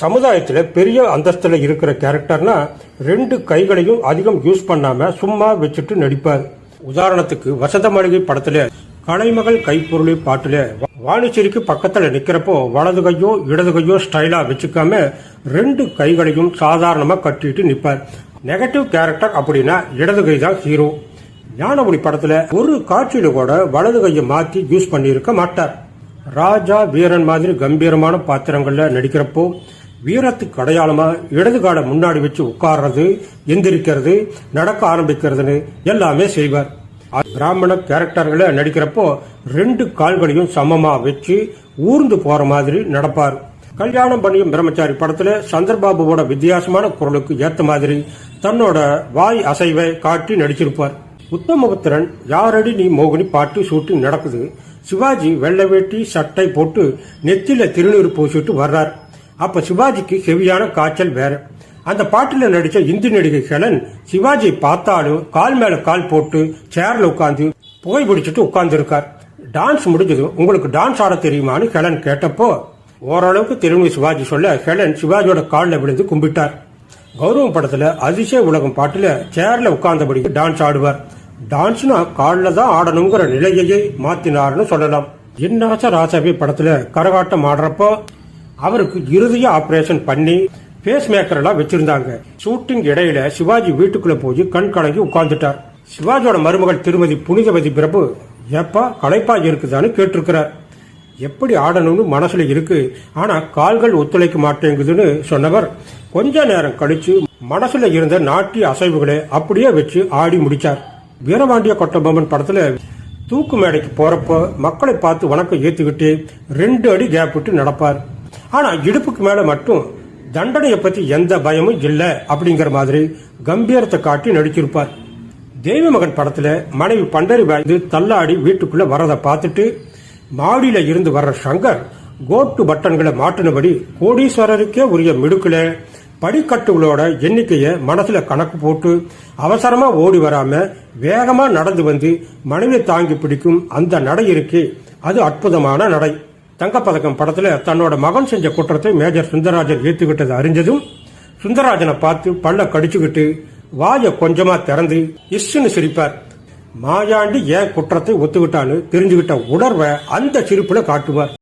சமுதாயத்தில் பெரிய அந்தஸ்தில் இருக்கிற கேரக்டர்னா ரெண்டு கைகளையும் அதிகம் யூஸ் பண்ணாம சும்மா வச்சுட்டு நடிப்பார். உதாரணத்துக்கு வசந்த மாளிகை படத்துல கலைமகள் கைப்பொருளை பாட்டுல வாணிச்சேரிக்கு பக்கத்துல நிக்கிறப்போ வலது கையோ இடது கையோ ஸ்டைலா வச்சுக்காம ரெண்டு கைகளையும் சாதாரணமா கட்டிட்டு நிப்பார். நெகட்டிவ் கேரக்டர் அப்படின்னா இடது கை தான் ஹீரோ ஞானமொழி படத்துல ஒரு காட்சியில கூட வலது கையை மாத்தி யூஸ் பண்ணியிருக்க மாட்டார். ராஜா வீரன் மாதிரி கம்பீரமான பாத்திரங்கள்ல நடிக்கிறப்போ வீரத்துக்கு அடையாளமா இடது காலை முன்னாடி வச்சு உட்கார்றது எந்திரிக்கிறது நடக்க ஆரம்பிக்கிறதுன்னு எல்லாமே செய்வார். பிராமண கேரக்டர்களை நடிக்கிறப்போ ரெண்டு கால்களையும் சமமா வச்சு ஊர்ந்து போற மாதிரி நடப்பார். கல்யாணம் பண்ணியும் பிரம்மச்சாரி படத்துல சந்திரபாபுவோட வித்தியாசமான குரலுக்கு ஏத்த மாதிரி தன்னோட வாய் அசைவை காட்டி நடிச்சிருப்பார். உத்தமபுத்திரன் யாரடி நீ மோகினி பாட்டு ஷூட்டிங் நடக்குது? சிவாஜி வெள்ளை வேட்டி சட்டை போட்டு நெத்தில திருநீர் பூசிட்டு வர்றார். அப்ப சிவாஜிக்கு செவியான காய்ச்சல் வேற. அந்த பாட்டுல நடிச்ச இந்தி நடிகை ஹெலன் சிவாஜி பார்த்தாலும் கால் மேல கால் போட்டு சேர்ல உட்காந்து புகை பிடிச்சிட்டு உட்கார்ந்து இருக்கார் டான்ஸ் முடிஞ்சதும் உங்களுக்கு டான்ஸ் ஆட தெரியுமான்னு ஹெலன் கேட்டப்போ ஓரளவுக்கு திரும்பி சிவாஜி சொல்ல ஹெலன் சிவாஜியோட காலில் விழுந்து கும்பிட்டார். கௌரவம் படத்துல அதிசய உலகம் பாட்டுல சேர்ல உட்கார்ந்தபடி டான்ஸ் ஆடுவார். டான்ஸ்னா காலில் தான் ஆடணுங்கிற நிலையையே மாத்தினார்னு சொல்லலாம். என்னாச்ச ராசாவி படத்துல கரகாட்டம் ஆடுறப்போ அவருக்கு இருதய ஆபரேஷன் பண்ணி பேஸ் மேக்கர் எல்லாம் வச்சிருந்தாங்க. ஷூட்டிங் இடையில சிவாஜி வீட்டுக்குள்ள போய் கண் கலங்கி உட்கார்ந்துட்டார். சிவாஜியோட மருமகள் திருமதி புனிதவதி பிரபு ஏப்பா களைப்பா இருக்குதான்னு கேட்டிருக்கிறார். எப்படி ஆடணும்னு மனசுல இருக்கு. ஆனா கால்கள் ஒத்துழைக்க மாட்டேங்குதுன்னு சொன்னவர் கொஞ்ச நேரம் கழிச்சு மனசுல இருந்த நாட்டிய அசைவுகளை அப்படியே வச்சு ஆடி முடிச்சார். வீரபாண்டிய கொட்டபொம்மன் படத்துல தூக்கு மேடைக்கு போறப்போ மக்களை பார்த்து வணக்கம் ஏத்துக்கிட்டு ரெண்டு அடி கேப் விட்டு நடப்பார். ஆனா இடுப்புக்கு மேல மட்டும் தண்டனையை பத்தி எந்த பயமும் இல்லை அப்படிங்கிற மாதிரி கம்பீரத்தை காட்டி நடிச்சிருப்பார். தெய்வ மகன் படத்துல மனைவி பண்டரி பாய்ந்து தள்ளாடி வீட்டுக்குள்ள வரதை பார்த்துட்டு மாடியில இருந்து வர்ற சங்கர் கோட்டு பட்டன்களை மாட்டினபடி கோடீஸ்வரருக்கே உரிய மிடுக்குல படிக்கட்டுகளோட எண்ணிக்கையை மனசுல கணக்கு போட்டு அவசரமா ஓடி வராம வேகமா நடந்து வந்து மனைவி தாங்கி பிடிக்கும் அந்த நடை இருக்கே. அது அற்புதமான நடை. தங்கப்பதக்கம் படத்துல தன்னோட மகன் செஞ்ச குற்றத்தை மேஜர் சுந்தரராஜன் ஏத்துக்கிட்டது அறிஞ்சதும் சுந்தரராஜனை பார்த்து பல்ல கடிச்சுக்கிட்டு வாய கொஞ்சமா திறந்து இஷ்னு சிரிப்பார். மாயாண்டி ஏன் குற்றத்தை ஒத்துக்கிட்டான்னு தெரிஞ்சுக்கிட்ட உணர்வை அந்த சிரிப்புல காட்டுவார்.